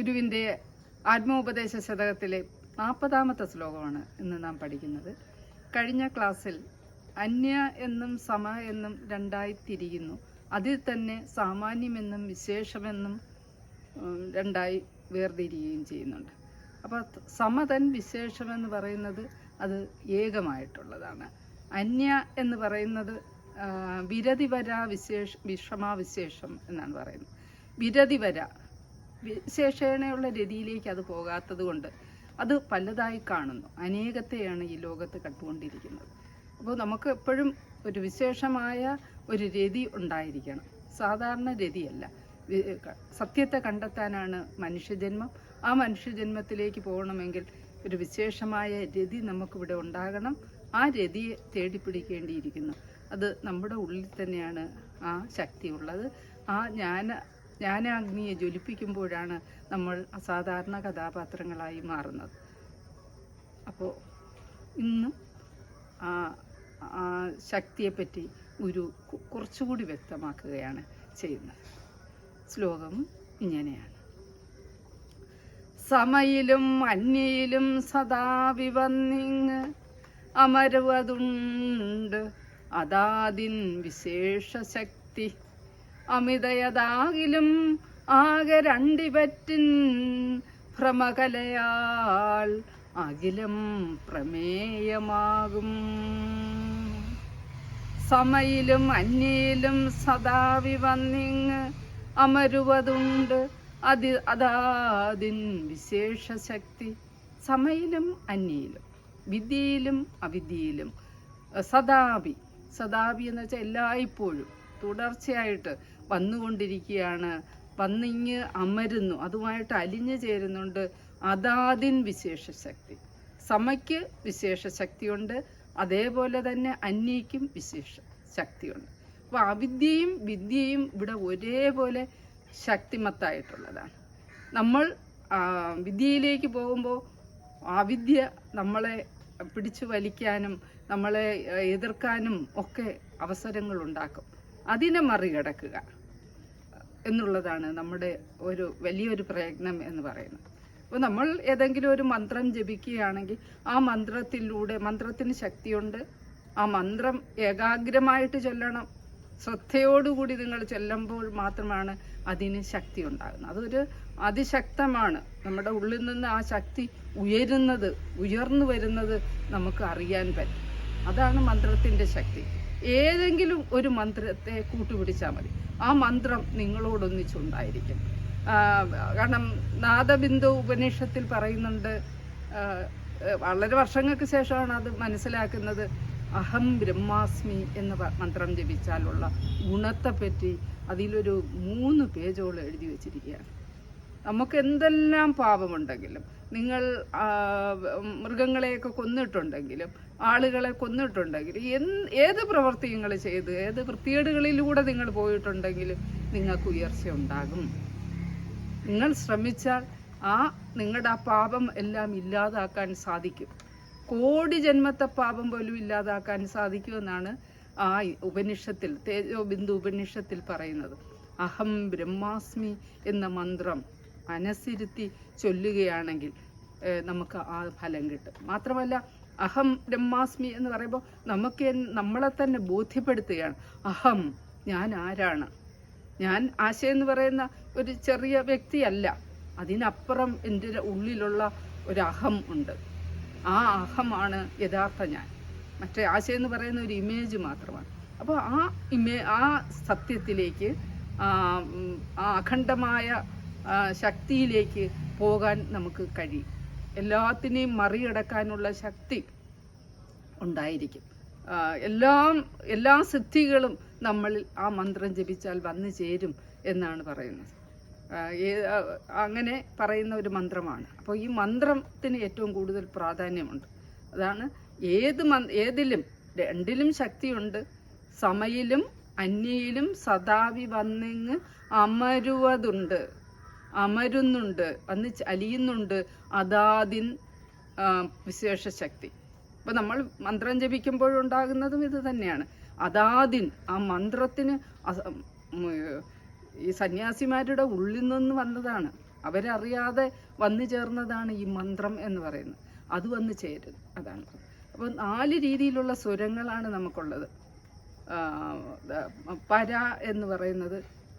ഗുരുവിന്റെ ആത്മോപദേശ ശതകത്തിലെ നാൽപ്പതാമത്തെ ശ്ലോകമാണ് ഇന്ന് നാം പഠിക്കുന്നത്. കഴിഞ്ഞ ക്ലാസ്സിൽ അന്യ എന്നും സമ എന്നും രണ്ടായി തിരിയുന്നു. അതിൽ തന്നെ സാമാന്യമെന്നും വിശേഷമെന്നും രണ്ടായി വേർതിരിയുകയും ചെയ്യുന്നുണ്ട്. അപ്പോൾ സമതൻ വിശേഷമെന്ന് പറയുന്നത് അത് ഏകമായിട്ടുള്ളതാണ്. അന്യ എന്ന് പറയുന്നത് വിരതിവര വിശേഷ വിഷമാവിശേഷം എന്നാണ് പറയുന്നത്. വിരതിവര വിശേഷേണയുള്ള രതിയിലേക്ക് അത് പോകാത്തത് കൊണ്ട് അത് പലതായി കാണുന്നു. അനേകത്തെയാണ് ഈ ലോകത്ത് കണ്ടുകൊണ്ടിരിക്കുന്നത്. അപ്പോൾ നമുക്ക് എപ്പോഴും ഒരു വിശേഷമായ ഒരു രതി ഉണ്ടായിരിക്കണം. സാധാരണ രതിയല്ല. സത്യത്തെ കണ്ടെത്താനാണ് മനുഷ്യജന്മം. ആ മനുഷ്യജന്മത്തിലേക്ക് പോകണമെങ്കിൽ ഒരു വിശേഷമായ രതി നമുക്കിവിടെ ഉണ്ടാകണം. ആ രതിയെ തേടിപ്പിടിക്കേണ്ടിയിരിക്കുന്നു. അത് നമ്മുടെ ഉള്ളിൽ തന്നെയാണ് ആ ശക്തി ഉള്ളത് ആ ജ്ഞാന ജ്ഞാനാഗ്നിയെ ജ്വലിപ്പിക്കുമ്പോഴാണ് നമ്മൾ അസാധാരണ കഥാപാത്രങ്ങളായി മാറുന്നത്. അപ്പോൾ ഇന്ന് ആ ശക്തിയെപ്പറ്റി ഒരു കുറച്ചുകൂടി വ്യക്തമാക്കുകയാണ് ചെയ്യുന്നത്. ശ്ലോകം ഇങ്ങനെയാണ്. സമയിലും അന്യയിലും സദാ വിവന്നിങ് അമരുവതുണ്ട്. അതാതിൻ വിശേഷ ശക്തി അമിതയതാകിലും ആകെ രണ്ടിപറ്റിൻ ഭ്രമകലയാൽ അഖിലം പ്രമേയമാകും. സമയിലും അന്യയിലും സദാ വിവന്നിങ് അമരുവതുണ്ട്. അതി അതാതിൻ വിശേഷ ശക്തി സമയിലും അന്യയിലും വിദ്യയിലും അവിദ്യയിലും സദാവി സദാപി എന്ന് വെച്ചാൽ എല്ലായ്പ്പോഴും തുടർച്ചയായിട്ട് വന്നുകൊണ്ടിരിക്കുകയാണ്. വന്നിങ്ങ് അമരുന്നു. അതുമായിട്ട് അലിഞ്ഞു ചേരുന്നുണ്ട് അതാതിൻ വിശേഷ ശക്തി സമയ്ക്ക് വിശേഷ ശക്തിയുണ്ട് അതേപോലെ തന്നെ അന്യയ്ക്കും വിശേഷ ശക്തിയുണ്ട് അപ്പോൾ അവിദ്യയും വിദ്യയും ഇവിടെ ഒരേപോലെ ശക്തിമത്തായിട്ടുള്ളതാണ്. നമ്മൾ വിദ്യയിലേക്ക് പോകുമ്പോൾ അവിദ്യ നമ്മളെ പിടിച്ചു വലിക്കാനും നമ്മളെ എതിർക്കാനും ഒക്കെ അവസരങ്ങൾ ഉണ്ടാക്കും അതിനെ മറികടക്കുക. എന്നുള്ളതാണ് നമ്മുടെ ഒരു വലിയൊരു പ്രയത്നം എന്ന് പറയുന്നത്. അപ്പോൾ നമ്മൾ ഏതെങ്കിലും ഒരു മന്ത്രം ജപിക്കുകയാണെങ്കിൽ ആ മന്ത്രത്തിലൂടെ മന്ത്രത്തിന് ശക്തിയുണ്ട്. ആ മന്ത്രം ഏകാഗ്രമായിട്ട് ചൊല്ലണം. ശ്രദ്ധയോടുകൂടി നിങ്ങൾ ചൊല്ലുമ്പോൾ മാത്രമാണ് അതിന് ശക്തി ഉണ്ടാകുന്നത്. അതൊരു അതിശക്തമാണ്. നമ്മുടെ ഉള്ളിൽ നിന്ന് ആ ശക്തി ഉയരുന്നത് ഉയർന്നു വരുന്നത് നമുക്ക് അറിയാൻ പറ്റും. അതാണ് മന്ത്രത്തിന്റെ ശക്തി. ഏതെങ്കിലും ഒരു മന്ത്രത്തെ കൂട്ടുപിടിച്ചാൽ മതി. ആ മന്ത്രം നിങ്ങളോടൊന്നിച്ചുണ്ടായിരിക്കും. കാരണം നാദബിന്ദു ഉപനിഷത്തിൽ പറയുന്നുണ്ട് വളരെ വർഷങ്ങൾക്ക് ശേഷമാണ് അത് മനസ്സിലാക്കുന്നത്. അഹം ബ്രഹ്മാസ്മി എന്ന മന്ത്രം ജപിച്ചാലുള്ള ഗുണത്തെപ്പറ്റി അതിലൊരു മൂന്ന് പേജോളം എഴുതി വച്ചിരിക്കുകയാണ്. നമുക്ക് എന്തെല്ലാം പാപമുണ്ടെങ്കിലും നിങ്ങൾ മൃഗങ്ങളെയൊക്കെ കൊന്നിട്ടുണ്ടെങ്കിലും ആളുകളെ കൊന്നിട്ടുണ്ടെങ്കിലും എന്ത് ഏത് പ്രവൃത്തി നിങ്ങൾ ചെയ്ത് ഏത് വൃത്തികേടുകളിലൂടെ നിങ്ങൾ പോയിട്ടുണ്ടെങ്കിലും നിങ്ങൾക്ക് ഉയർച്ച ഉണ്ടാകും. നിങ്ങൾ ശ്രമിച്ചാൽ ആ നിങ്ങളുടെ ആ പാപം എല്ലാം ഇല്ലാതാക്കാൻ സാധിക്കും. കോടി ജന്മത്തെ പാപം പോലും ഇല്ലാതാക്കാൻ സാധിക്കുമെന്നാണ് ആ ഉപനിഷത്തിൽ തേജോ ബിന്ദു ഉപനിഷത്തിൽ പറയുന്നത്. അഹം ബ്രഹ്മാസ്മി എന്ന മന്ത്രം മനസ്സിരുത്തി ചൊല്ലുകയാണെങ്കിൽ നമുക്ക് ആ ഫലം കിട്ടും. മാത്രമല്ല അഹം ബ്രഹ്മാസ്മി എന്ന് പറയുമ്പോൾ നമുക്ക് നമ്മളെ തന്നെ ബോധ്യപ്പെടുത്തുകയാണ്. അഹം ഞാൻ ആരാണ്? ഞാൻ ആശ എന്ന് പറയുന്ന ഒരു ചെറിയ വ്യക്തിയല്ല. അതിനപ്പുറം എന്റെ ഉള്ളിലുള്ള ഒരു അഹം ഉണ്ട്. ആ അഹമാണ് യഥാർത്ഥ ഞാൻ. മറ്റേ ആശ എന്ന് പറയുന്ന ഒരു ഇമേജ് മാത്രമാണ്. അപ്പോൾ ആ ഇമേ ആ സത്യത്തിലേക്ക് ആ, അഖണ്ഡമായ ശക്തിയിലേക്ക് പോകാൻ നമുക്ക് കഴിയും. എല്ലാത്തിനെയും മറികടക്കാനുള്ള ശക്തി ഉണ്ടായിരിക്കും. എല്ലാം എല്ലാ സിദ്ധികളും നമ്മളിൽ ആ മന്ത്രം ജപിച്ചാൽ വന്നു ചേരും എന്നാണ് പറയുന്നത്. അങ്ങനെ പറയുന്ന ഒരു മന്ത്രമാണ്. അപ്പോൾ ഈ മന്ത്രത്തിന് ഏറ്റവും കൂടുതൽ പ്രാധാന്യമുണ്ട്. അതാണ് ഏത് മന് ഏതിലും രണ്ടിലും ശക്തിയുണ്ട്. സമയിലും അന്യയിലും സദാവി വന്നിങ്ങ് അമരുവതുണ്ട്. അമരുന്നുണ്ട് അന്ന് അലിയുന്നുണ്ട്. അതാതിൻ വിശേഷ ശക്തി അപ്പോൾ നമ്മൾ മന്ത്രം ജപിക്കുമ്പോഴുണ്ടാകുന്നതും ഇത് തന്നെയാണ്. അതാതിൻ ആ മന്ത്രത്തിന് ഈ സന്യാസിമാരുടെ ഉള്ളിൽ നിന്ന് വന്നതാണ്. അവരറിയാതെ വന്നു ചേർന്നതാണ് ഈ മന്ത്രം എന്ന് പറയുന്നത്. അത് വന്ന് ചേരും അതാണ്. അപ്പോൾ നാല് രീതിയിലുള്ള സ്വരങ്ങളാണ് നമുക്കുള്ളത്. പര എന്ന് പറയുന്നത്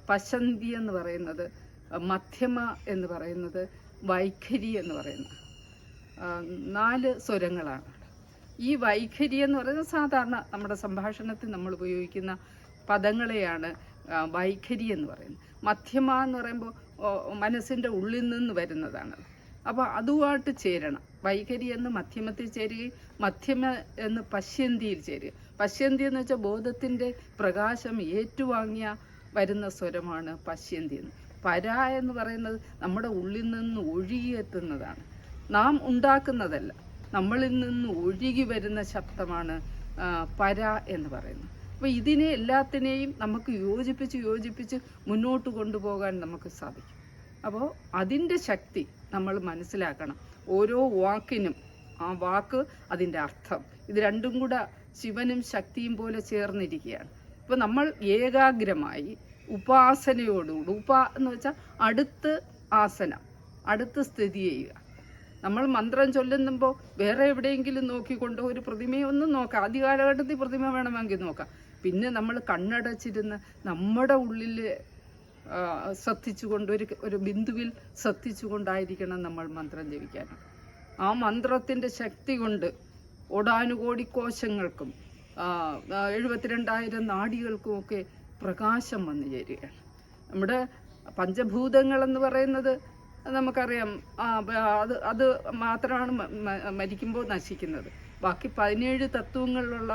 പശന്തി എന്ന് പറയുന്നത് മധ്യമ എന്ന് പറയുന്നത് വൈഖരി എന്ന് പറയുന്ന നാല് സ്വരങ്ങളാണ്. ഈ വൈഖരി എന്ന് പറയുന്നത് സാധാരണ നമ്മുടെ സംഭാഷണത്തിൽ നമ്മൾ ഉപയോഗിക്കുന്ന പദങ്ങളെയാണ് വൈഖരി എന്ന് പറയുന്നത്. മധ്യമ എന്ന് പറയുമ്പോൾ മനസ്സിന്റെ ഉള്ളിൽ നിന്ന് വരുന്നതാണ്. അപ്പോൾ അതുമായിട്ട് ചേരണം. വൈഖരി എന്ന് മധ്യമത്തിൽ ചേരുകയും മധ്യമ എന്ന് പശ്യന്തിയിൽ ചേരുക പശ്യന്തി എന്ന് വെച്ചാൽ ബോധത്തിന്റെ പ്രകാശം ഏറ്റുവാങ്ങിയ വരുന്ന സ്വരമാണ് പശ്യന്തി എന്ന്. പര എന്ന് പറയുന്നത് നമ്മുടെ ഉള്ളിൽ നിന്ന് ഒഴുകിയെത്തുന്നതാണ്. നാം ഉണ്ടാക്കുന്നതല്ല നമ്മളിൽ നിന്ന് ഒഴുകി വരുന്ന ശബ്ദമാണ് പര എന്ന് പറയുന്നത്. അപ്പോൾ ഇതിനെ എല്ലാത്തിനെയും നമുക്ക് യോജിപ്പിച്ച് യോജിപ്പിച്ച് മുന്നോട്ട് കൊണ്ടുപോകാൻ നമുക്ക് സാധിക്കും. അപ്പോൾ അതിന്റെ ശക്തി നമ്മൾ മനസ്സിലാക്കണം. ഓരോ വാക്കിനും ആ വാക്ക് അതിന്റെ അർത്ഥം. ഇത് രണ്ടും കൂടെ ശിവനും ശക്തിയും പോലെ ചേർന്നിരിക്കുകയാണ്. ഇപ്പോൾ നമ്മൾ ഏകാഗ്രമായി ഉപാസനയോടുകൂടി. ഉപ എന്ന് വെച്ചാൽ അടുത്ത് ആസനം അടുത്ത് സ്ഥിതി ചെയ്യുക. നമ്മൾ മന്ത്രം ചൊല്ലുമ്പോൾ വേറെ എവിടെയെങ്കിലും നോക്കിക്കൊണ്ട് ഒരു പ്രതിമയെ ഒന്നും നോക്കാം. ആദ്യ കാലഘട്ടത്തിൽ പ്രതിമ വേണമെങ്കിൽ നോക്കാം. പിന്നെ നമ്മൾ കണ്ണടച്ചിരുന്ന് നമ്മുടെ ഉള്ളിൽ ശ്രദ്ധിച്ചുകൊണ്ട് ഒരു ഒരു ബിന്ദുവിൽ ശ്രദ്ധിച്ചുകൊണ്ടായിരിക്കണം നമ്മൾ മന്ത്രം ജപിക്കാൻ. ആ മന്ത്രത്തിന്റെ ശക്തി കൊണ്ട് ഓടാനുകോടി കോശങ്ങൾക്കും എഴുപത്തിരണ്ടായിരം നാഡികൾക്കും ഒക്കെ പ്രകാശം വന്നു ചേരുകയാണ്. നമ്മുടെ പഞ്ചഭൂതങ്ങളെന്ന് പറയുന്നത് നമുക്കറിയാം. അത് അത് മാത്രമാണ് മരിക്കുമ്പോൾ നശിക്കുന്നത്. ബാക്കി പതിനേഴ് തത്വങ്ങളിലുള്ള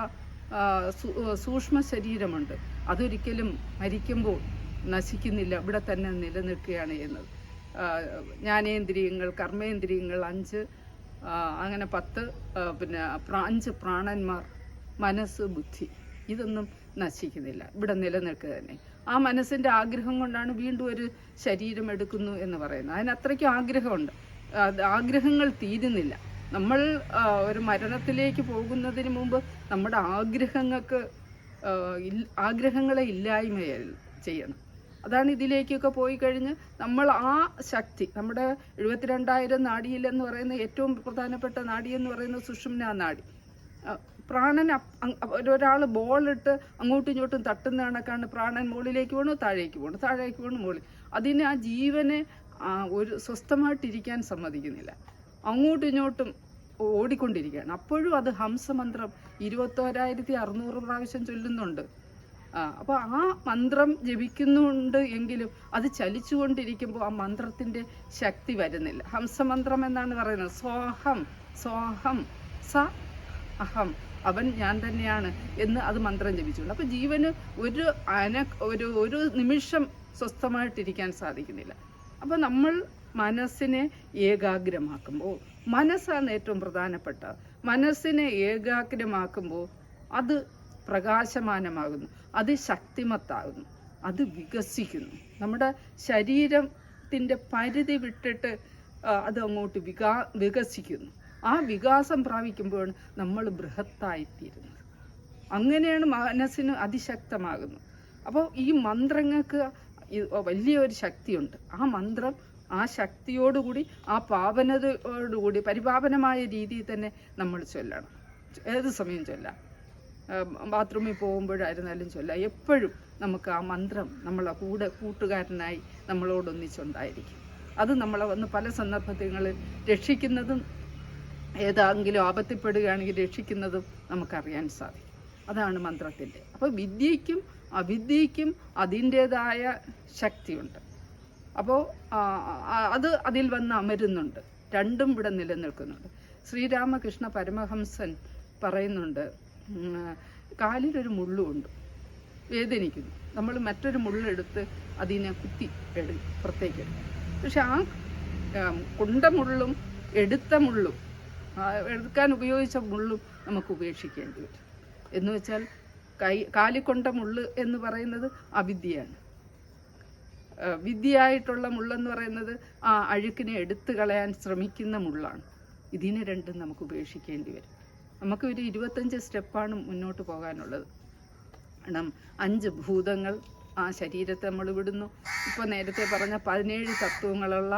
സൂക്ഷ്മ ശരീരമുണ്ട്. അതൊരിക്കലും മരിക്കുമ്പോൾ നശിക്കുന്നില്ല. ഇവിടെ തന്നെ നിലനിൽക്കുകയാണ് ചെയ്യുന്നത്. ജ്ഞാനേന്ദ്രിയങ്ങൾ കർമ്മേന്ദ്രിയങ്ങൾ അഞ്ച് അങ്ങനെ പത്ത് പിന്നെ അഞ്ച് പ്രാണന്മാർ മനസ്സ് ബുദ്ധി. ഇതൊന്നും നശിക്കുന്നില്ല. ഇവിടെ നിലനിൽക്കുക തന്നെ. ആ മനസ്സിന്റെ ആഗ്രഹം കൊണ്ടാണ് വീണ്ടും ഒരു ശരീരം എടുക്കുന്നു എന്ന് പറയുന്നത്. അതിന് അത്രയ്ക്കും ആഗ്രഹമുണ്ട്. ആഗ്രഹങ്ങൾ തീരുന്നില്ല. നമ്മൾ ഒരു മരണത്തിലേക്ക് പോകുന്നതിന് മുമ്പ് നമ്മുടെ ആഗ്രഹങ്ങൾക്ക് ആഗ്രഹങ്ങളെ ഇല്ലായ്മ ചെയ്യണം. അതാണ് ഇതിലേക്കൊക്കെ പോയി കഴിഞ്ഞ് നമ്മൾ ആ ശക്തി നമ്മുടെ എഴുപത്തിരണ്ടായിരം നാടിയിലെന്ന് പറയുന്ന ഏറ്റവും പ്രധാനപ്പെട്ട നാടി എന്ന് പറയുന്നത് സുഷുമ്ന ആ, പ്രാണൻ ഒരാൾ ബോളിട്ട് അങ്ങോട്ടും ഇങ്ങോട്ടും തട്ടുന്ന കണക്കാണ് പ്രാണൻ മുകളിലേക്ക് പോകണു താഴേക്ക് പോകണു താഴേക്ക് പോകണു മുകളിൽ. അതിന് ആ ജീവനെ ഒരു സ്വസ്ഥമായിട്ടിരിക്കാൻ സമ്മതിക്കുന്നില്ല. അങ്ങോട്ടും ഇങ്ങോട്ടും ഓടിക്കൊണ്ടിരിക്കുകയാണ്. അപ്പോഴും അത് ഹംസമന്ത്രം ഇരുപത്തോരായിരത്തി അറുന്നൂറ് പ്രാവശ്യം ചൊല്ലുന്നുണ്ട്. അപ്പോൾ ആ മന്ത്രം ജപിക്കുന്നുണ്ട് എങ്കിലും അത് ചലിച്ചുകൊണ്ടിരിക്കുമ്പോൾ ആ മന്ത്രത്തിന്റെ ശക്തി വരുന്നില്ല. ഹംസമന്ത്രം എന്നാണ് പറയുന്നത്. സ്വാഹം സ്വാഹം സ അഹം അവൻ ഞാൻ തന്നെയാണ് എന്ന് അത് മന്ത്രം ജപിച്ചുകൊണ്ട് അപ്പോൾ ജീവന് ഒരു അന ഒരു ഒരു നിമിഷം സ്വസ്ഥമായിട്ടിരിക്കാൻ സാധിക്കുന്നില്ല. അപ്പോൾ നമ്മൾ മനസ്സിനെ ഏകാഗ്രമാക്കുമ്പോൾ മനസ്സാണ് ഏറ്റവും പ്രധാനപ്പെട്ട. മനസ്സിനെ ഏകാഗ്രമാക്കുമ്പോൾ അത് പ്രകാശമാനമാകുന്നു അത് ശക്തിമത്താകുന്നു അത് വികസിക്കുന്നു. നമ്മുടെ ശരീരത്തിന്റെ പരിധി വിട്ടിട്ട് അത് അങ്ങോട്ട് വികാ വികസിക്കുന്നു. ആ വികാസം പ്രാപിക്കുമ്പോഴാണ് നമ്മൾ ബൃഹത്തായിത്തീരുന്നത്. അങ്ങനെയാണ് മനസ്സിന് അതിശക്തമാകുന്നത്. അപ്പോൾ ഈ മന്ത്രങ്ങൾക്ക് വലിയൊരു ശക്തിയുണ്ട്. ആ മന്ത്രം ആ ശക്തിയോടുകൂടി ആ പാവനതയോടുകൂടി പരിപാവനമായ രീതിയിൽ തന്നെ നമ്മൾ ചൊല്ലണം. ഏത് സമയം ചൊല്ലാം? ബാത്റൂമിൽ പോകുമ്പോഴായിരുന്നാലും ചൊല്ലാം. എപ്പോഴും നമുക്ക് ആ മന്ത്രം നമ്മളെ കൂടെ കൂട്ടുകാരനായി നമ്മളോടൊന്നിച്ചുണ്ടായിരിക്കും. അത് നമ്മളെ വന്ന് പല സന്ദർഭങ്ങളിൽ രക്ഷിക്കുന്നതും ഏതെങ്കിലും ആപത്തിപ്പെടുകയാണെങ്കിൽ രക്ഷിക്കുന്നതും നമുക്കറിയാൻ സാധിക്കും. അതാണ് മന്ത്രത്തിന്റെ. അപ്പോൾ വിദ്യയ്ക്കും അവിദ്യയ്ക്കും അതിന്റേതായ ശക്തിയുണ്ട്. അപ്പോൾ അത് അതിൽ വന്ന് അമരുന്നുണ്ട്. രണ്ടും ഇവിടെ നിലനിൽക്കുന്നുണ്ട്. ശ്രീരാമകൃഷ്ണ പരമഹംസൻ പറയുന്നുണ്ട് കാലിലൊരു മുള്ളുണ്ട്. വേദനിക്കുന്നു. നമ്മൾ മറ്റൊരു മുള്ളെടുത്ത് അതിനെ കുത്തി എടു പുറത്തേക്ക് എടുക്കും. പക്ഷെ ആ കുണ്ട മുള്ളും എടുത്ത മുള്ളും എടുക്കാൻ ഉപയോഗിച്ച മുള്ളും നമുക്ക് ഉപേക്ഷിക്കേണ്ടി വരും എന്ന് വെച്ചാൽ കൈ കാലിക്കൊണ്ട മുള്ള് എന്ന് പറയുന്നത് അവിദ്യയാണ്. വിദ്യയായിട്ടുള്ള മുള്ളെന്ന് പറയുന്നത് ആ അഴുക്കിനെ എടുത്തു കളയാൻ ശ്രമിക്കുന്ന മുള്ളാണ്. ഇതിനെ രണ്ടും നമുക്ക് ഉപേക്ഷിക്കേണ്ടി വരും. നമുക്ക് ഒരു ഇരുപത്തഞ്ച് സ്റ്റെപ്പാണ് മുന്നോട്ട് പോകാനുള്ളത്. കാരണം അഞ്ച് ഭൂതങ്ങൾ ആ ശരീരത്തെ നമ്മൾ വിടുന്നു. ഇപ്പോൾ നേരത്തെ പറഞ്ഞ പതിനേഴ് തത്വങ്ങളുള്ള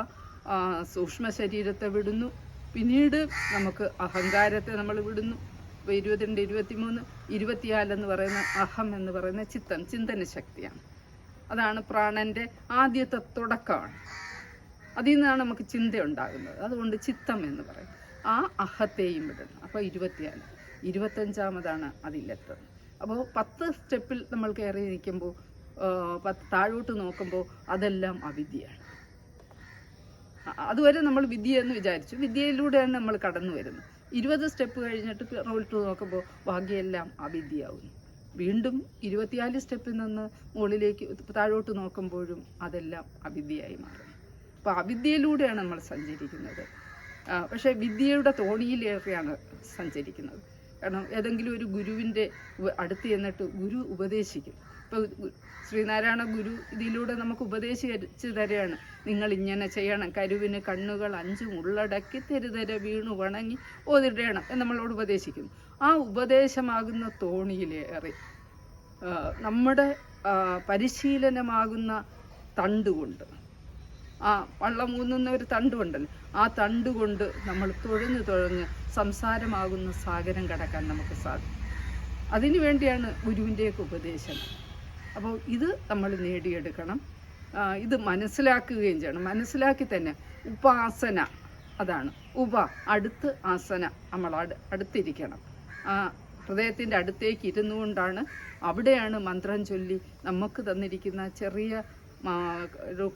സൂക്ഷ്മ ശരീരത്തെ വിടുന്നു. പിന്നീട് നമുക്ക് അഹങ്കാരത്തെ നമ്മൾ വിടുന്നു ഇപ്പോൾ ഇരുപത്തിരണ്ട് ഇരുപത്തിമൂന്ന് ഇരുപത്തിനാലെന്ന് പറയുന്ന അഹം എന്ന് പറയുന്ന ചിത്തം ചിന്തന ശക്തിയാണ്. അതാണ് പ്രാണന്റെ ആദ്യത്തെ തുടക്കമാണ്. അതിൽ നിന്നാണ് നമുക്ക് ചിന്ത ഉണ്ടാകുന്നത്. അതുകൊണ്ട് ചിത്തം എന്ന് പറയും. ആ അഹത്തെയും വിടണം അപ്പോൾ ഇരുപത്തിനാല് ഇരുപത്തഞ്ചാമതാണ് അതിലെത്തുന്നത്. അപ്പോൾ പത്ത് സ്റ്റെപ്പിൽ നമ്മൾ കയറി നിൽക്കുമ്പോൾ പത്ത് താഴോട്ട് നോക്കുമ്പോൾ അതെല്ലാം അവിദ്യയാണ്. അതുവരെ നമ്മൾ വിദ്യ എന്ന് വിചാരിച്ചു. വിദ്യയിലൂടെയാണ് നമ്മൾ കടന്നു വരുന്നത്. ഇരുപത് സ്റ്റെപ്പ് കഴിഞ്ഞിട്ട് റോൾ ടു നോക്കുമ്പോൾ ഭാഗ്യമെല്ലാം അവിദ്യയാവുന്നു വീണ്ടും ഇരുപത്തിനാല് സ്റ്റെപ്പിൽ നിന്ന് മുകളിലേക്ക് താഴോട്ട് നോക്കുമ്പോഴും അതെല്ലാം അവിദ്യയായി മാറും അപ്പോൾ അവിദ്യയിലൂടെയാണ് നമ്മൾ സഞ്ചരിക്കുന്നത്. പക്ഷേ വിദ്യയുടെ തോണിയിലേറെയാണ് സഞ്ചരിക്കുന്നത്. കാരണം ഏതെങ്കിലും ഒരു ഗുരുവിന്റെ അടുത്ത് ചെന്നിട്ട് ഗുരു ഉപദേശിക്കും. ഇപ്പോൾ ശ്രീനാരായണ ഗുരു ഇതിലൂടെ നമുക്ക് ഉപദേശിച്ച് തരികയാണ് നിങ്ങൾ ഇങ്ങനെ ചെയ്യണം. കരുവിന് കണ്ണുകൾ അഞ്ചും ഉള്ളടക്കി തെരുതര വീണു വണങ്ങി ഓതിടണം എന്ന് നമ്മളോട് ഉപദേശിക്കുന്നു ആ ഉപദേശമാകുന്ന തോണിയിലേറി നമ്മുടെ പരിശീലനമാകുന്ന തണ്ടുകൊണ്ട് ആ വള്ളം ഊന്നുന്ന ഒരു തണ്ടുണ്ടല്ലോ. ആ തണ്ട് കൊണ്ട് നമ്മൾ തുഴഞ്ഞു തുഴഞ്ഞ് സംസാരമാകുന്ന സാഗരം കടക്കാൻ നമുക്ക് സാധിക്കും. അതിനു വേണ്ടിയാണ് ഗുരുവിന്റെയൊക്കെ ഉപദേശം. അപ്പോൾ ഇത് നമ്മൾ നേടിയെടുക്കണം. ഇത് മനസ്സിലാക്കുകയും ചെയ്യണം. മനസ്സിലാക്കി തന്നെ ഉപാസന അതാണ്. ഉപ അടുത്ത് ആസന നമ്മൾ അടു അടുത്തിരിക്കണം. ഹൃദയത്തിന്റെ അടുത്തേക്ക് ഇരുന്നുകൊണ്ടാണ് അവിടെയാണ് മന്ത്രം ചൊല്ലി നമുക്ക് തന്നിരിക്കുന്ന ചെറിയ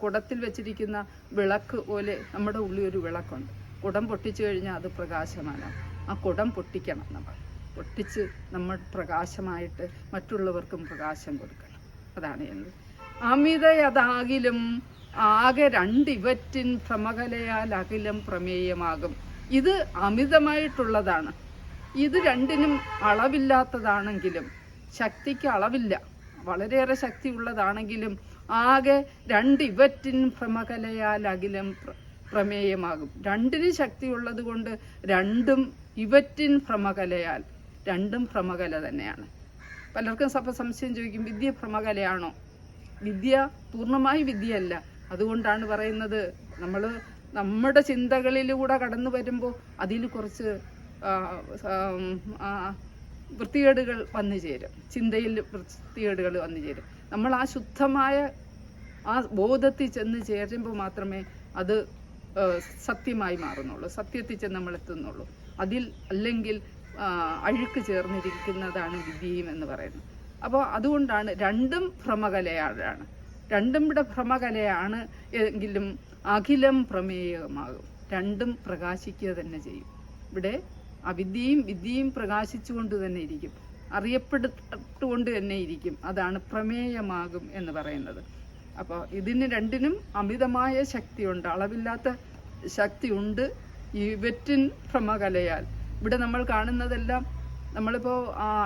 കുടത്തിൽ വെച്ചിരിക്കുന്ന വിളക്ക് പോലെ നമ്മുടെ ഉള്ളിൽ ഒരു വിളക്കുണ്ട്. കുടം പൊട്ടിച്ചു കഴിഞ്ഞാൽ അത് പ്രകാശമാണ്. ആ കുടം പൊട്ടിക്കണം നമ്മൾ. പൊട്ടിച്ച് നമ്മൾ പ്രകാശമായിട്ട് മറ്റുള്ളവർക്കും പ്രകാശം കൊടുക്കണം. അതാണ് എന്ന് അമിതയതാകിലും ആകെ രണ്ടിവറ്റിൻ ഭ്രമകലയാൽ അഖിലം പ്രമേയമാകും. ഇത് അമിതമായിട്ടുള്ളതാണ്. ഇത് രണ്ടിനും അളവില്ലാത്തതാണെങ്കിലും ശക്തിക്ക് അളവില്ല. വളരെയേറെ ശക്തി ഉള്ളതാണെങ്കിലും ആകെ രണ്ട് ഇവറ്റിൻ ഭ്രമകലയാൽ അഖിലം പ്രമേയമാകും. രണ്ടിന് ശക്തി ഉള്ളത് കൊണ്ട് രണ്ടും ഇവറ്റിൻ ഭ്രമകലയാൽ രണ്ടും ഭ്രമകല തന്നെയാണ്. പലർക്കും സഭ സംശയം ചോദിക്കും വിദ്യ ഭ്രമകലയാണോ? വിദ്യ പൂർണമായി വിദ്യയല്ല. അതുകൊണ്ടാണ് പറയുന്നത് നമ്മൾ നമ്മുടെ ചിന്തകളിലൂടെ കടന്നു വരുമ്പോൾ അതിൽ കുറച്ച് വൃത്തികേടുകൾ വന്നു ചേരും. ചിന്തയിൽ വൃത്തികേടുകൾ വന്നു ചേരും. നമ്മൾ ആ ശുദ്ധമായ ആ ബോധത്തിൽ ചെന്ന് ചേരുമ്പോൾ മാത്രമേ അത് സത്യമായി മാറുന്നുള്ളൂ. സത്യത്തിൽ ചെന്ന് നമ്മൾ എത്തുന്നുള്ളൂ. അതിൽ അല്ലെങ്കിൽ അഴുക്ക് ചേർന്നിരിക്കുന്നതാണ് വിദ്യയും എന്ന് പറയുന്നത്. അപ്പോൾ അതുകൊണ്ടാണ് രണ്ടും ഭ്രമകലയാണ്. രണ്ടും ഇവിടെ ഭ്രമകലയാണ് എങ്കിലും അഖിലം പ്രമേയമാകും. രണ്ടും പ്രകാശിക്കുക തന്നെ ചെയ്യും. ഇവിടെ അവിദ്യയും വിദ്യയും പ്രകാശിച്ചുകൊണ്ട് തന്നെ ഇരിക്കും. അറിയപ്പെട്ടുകൊണ്ട് തന്നെ ഇരിക്കും. അതാണ് പ്രമേയമാകും എന്ന് പറയുന്നത്. അപ്പോൾ ഇതിന് രണ്ടിനും അമിതമായ ശക്തിയുണ്ട്. അളവില്ലാത്ത ശക്തിയുണ്ട് ഈ വെറ്റിൻ ഭ്രമകലയാൽ. ഇവിടെ നമ്മൾ കാണുന്നതെല്ലാം നമ്മളിപ്പോൾ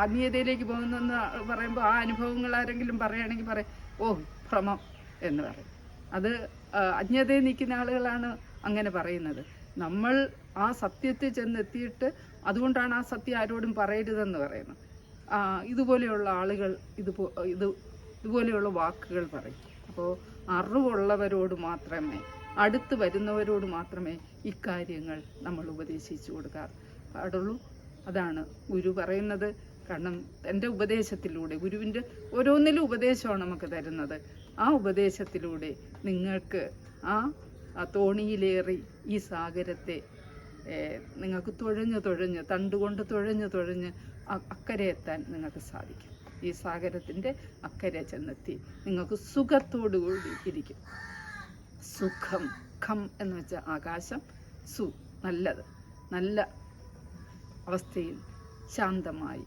ആത്മീയതയിലേക്ക് പോകുന്നെന്ന് പറയുമ്പോൾ ആ അനുഭവങ്ങൾ ആരെങ്കിലും പറയുകയാണെങ്കിൽ പറയും ഓ ഭ്രമം എന്ന് പറയും. അത് അജ്ഞതയെ നിൽക്കുന്ന ആളുകളാണ് അങ്ങനെ പറയുന്നത്. നമ്മൾ ആ സത്യത്തിൽ ചെന്നെത്തിയിട്ട് അതുകൊണ്ടാണ് ആ സത്യം ആരോടും പറയരുതെന്ന് പറയുന്നത്. ഇതുപോലെയുള്ള ആളുകൾ ഇതുപോ ഇത് ഇതുപോലെയുള്ള വാക്കുകൾ പറയും. അപ്പോൾ അറിവുള്ളവരോട് മാത്രമേ അടുത്ത് വരുന്നവരോട് മാത്രമേ ഇക്കാര്യങ്ങൾ നമ്മൾ ഉപദേശിച്ചു കൊടുക്കാറ് പാടുള്ളൂ. അതാണ് ഗുരു പറയുന്നത്. കാരണം എന്റെ ഉപദേശത്തിലൂടെ ഗുരുവിന്റെ ഓരോന്നിലും ഉപദേശമാണ് നമുക്ക് തരുന്നത്. ആ ഉപദേശത്തിലൂടെ നിങ്ങൾക്ക് ആ തോണിയിലേറി ഈ സാഗരത്തെ നിങ്ങൾക്ക് തുഴഞ്ഞ് തുഴഞ്ഞ് തണ്ടുകൊണ്ട് തുഴഞ്ഞ് തുഴഞ്ഞ് അക്കരെ എത്താൻ നിങ്ങൾക്ക് സാധിക്കും. ഈ സാഗരത്തിന്റെ അക്കരെ ചെന്നെത്തി നിങ്ങൾക്ക് സുഖത്തോടു കൂടി ഇരിക്കും. സുഖം ഖം എന്ന് വെച്ചാൽ ആകാശം സു നല്ലത്. നല്ല അവസ്ഥയിൽ ശാന്തമായി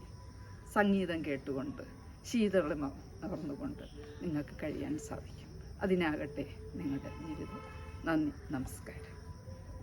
സംഗീതം കേട്ടുകൊണ്ട് ശീതളിമ നടന്നുകൊണ്ട് നിങ്ങൾക്ക് കഴിയാൻ സാധിക്കും. അതിനാകട്ടെ നിങ്ങളുടെ ജീവിതം നന്ദി നമസ്കാരം.